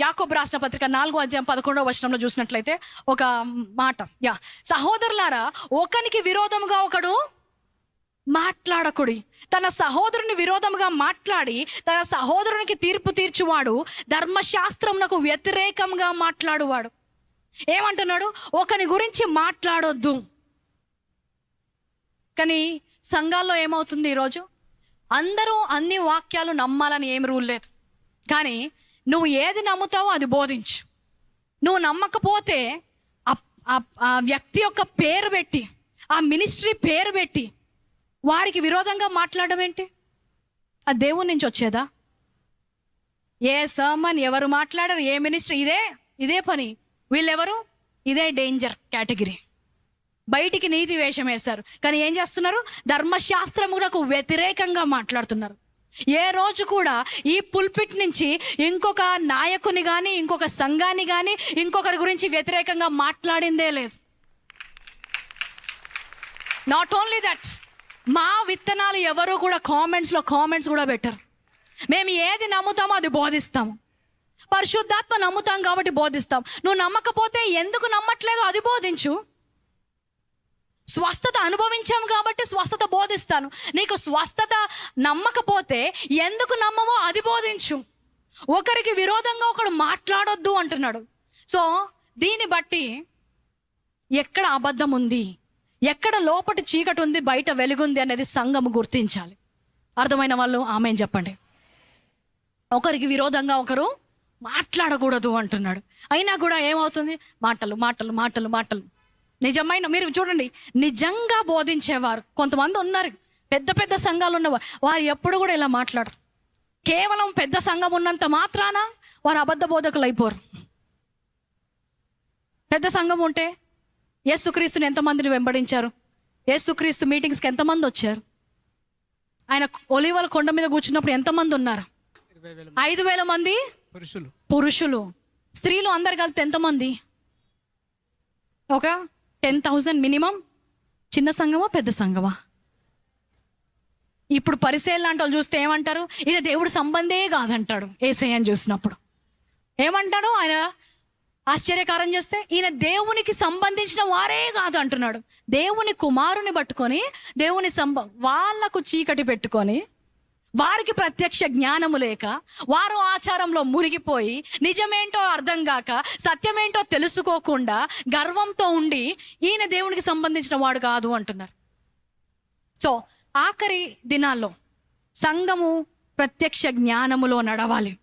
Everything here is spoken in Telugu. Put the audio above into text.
యాకోబ్ రాసిన పత్రిక నాలుగో అధ్యాయం పదకొండవ వచనంలో చూసినట్లయితే ఒక మాట యా సహోదరులారా ఒకనికి విరోధముగా ఒకడు మాట్లాడకుడి. తన సహోదరుని విరోధముగా మాట్లాడి తన సహోదరునికి తీర్పు తీర్చువాడు ధర్మశాస్త్రమునకు వ్యతిరేకంగా మాట్లాడువాడు. ఏమంటున్నాడు? ఒకని గురించి మాట్లాడొద్దు. కానీ సంఘాల్లో ఏమవుతుంది ఈరోజు? అందరూ అన్ని వాక్యాలు నమ్మాలని ఏం రూల్ లేదు. కానీ నువ్వు ఏది నమ్ముతావో అది బోధించు. నువ్వు నమ్మకపోతే ఆ- ఆ వ్యక్తి యొక్క పేరు పెట్టి ఆ మినిస్ట్రీ పేరు పెట్టి వాడికి విరోధంగా మాట్లాడడం ఏంటి? ఆ దేవుని నుంచి వచ్చేదా? ఏ సర్మన్ ఎవరు మాట్లాడరు? ఏ మినిస్ట్రీ? ఇదే ఇదే పని. వీళ్ళెవరు? ఇదే డేంజర్ కేటగిరీ బయటికి నీతి వేషం వేశారు. కానీ ఏం చేస్తున్నారు? ధర్మశాస్త్రములకు వ్యతిరేకంగా మాట్లాడుతున్నారు. ఏ రోజు కూడా ఈ పుల్పిట్ నుంచి ఇంకొక నాయకుని కానీ ఇంకొక సంఘాన్ని కానీ ఇంకొకరి గురించి వ్యతిరేకంగా మాట్లాడిందే లేదు. నాట్ ఓన్లీ దట్ మా విత్తనాలు ఎవరు కూడా కామెంట్స్లో కామెంట్స్ కూడా పెట్టరు. మేము ఏది నమ్ముతామో అది బోధిస్తాము. పరిశుద్ధాత్మ నమ్ముతాం కాబట్టి బోధిస్తాం. నువ్వు నమ్మకపోతే ఎందుకు నమ్మట్లేదు అది బోధించు. స్వస్థత అనుభవించాము కాబట్టి స్వస్థత బోధిస్తాను. నీకు స్వస్థత నమ్మకపోతే ఎందుకు నమ్మమో అది బోధించు. ఒకరికి విరోధంగా ఒకడు మాట్లాడొద్దు అంటున్నాడు. సో దీన్ని బట్టి ఎక్కడ అబద్ధం ఉంది ఎక్కడ లోపటి చీకటి ఉంది బయట వెలుగుంది అనేది సంఘము గుర్తించాలి. అర్థమైన వాళ్ళు ఆమె చెప్పండి. ఒకరికి విరోధంగా ఒకరు మాట్లాడకూడదు అంటున్నాడు. అయినా కూడా ఏమవుతుంది? మాటలు మాటలు మాటలు మాటలు. నిజమైన మీరు చూడండి నిజంగా బోధించేవారు కొంతమంది ఉన్నారు. పెద్ద పెద్ద సంఘాలు ఉన్నవారు వారు ఎప్పుడు కూడా ఇలా మాట్లాడరు. కేవలం పెద్ద సంఘం ఉన్నంత మాత్రాన వారు అబద్ధ బోధకులు అయిపోరు పెద్ద సంఘం ఉంటే యేసుక్రీస్తుని ఎంతమందిని వెంబడించారు? యేసుక్రీస్తు మీటింగ్స్కి ఎంతమంది వచ్చారు? ఆయన ఒలివల కొండ మీద కూర్చున్నప్పుడు ఎంతమంది ఉన్నారు? ఐదు వేల మంది పురుషులు. పురుషులు. స్త్రీలు అందరు కలిపి ఎంతమంది? ఒక టెన్ థౌజండ్ మినిమం. చిన్న సంఘమా పెద్ద సంఘమా? ఇప్పుడు పరిశీలన లాంటి వాళ్ళు చూస్తే ఏమంటారు? ఈయన దేవుడు సంబంధే కాదంటాడు ఏసయ్యని చూసినప్పుడు. ఏమంటాడు? ఆయన ఆశ్చర్యకారం చేస్తే ఈయన దేవునికి సంబంధించిన వారే కాదు అంటున్నాడు దేవుని కుమారుని పట్టుకొని దేవుని సంబ వాళ్ళకు చీకటి పెట్టుకొని వారికి ప్రత్యక్ష జ్ఞానము లేక వారు ఆచారంలో మునిగిపోయి నిజమేంటో అర్థం కాక సత్యమేంటో తెలుసుకోకుండా గర్వంతో ఉండి ఈయన దేవునికి సంబంధించిన వాడు కాదు అంటున్నారు. సో ఆఖరి దినాల్లో సంఘము ప్రత్యక్ష జ్ఞానములో నడవాలి.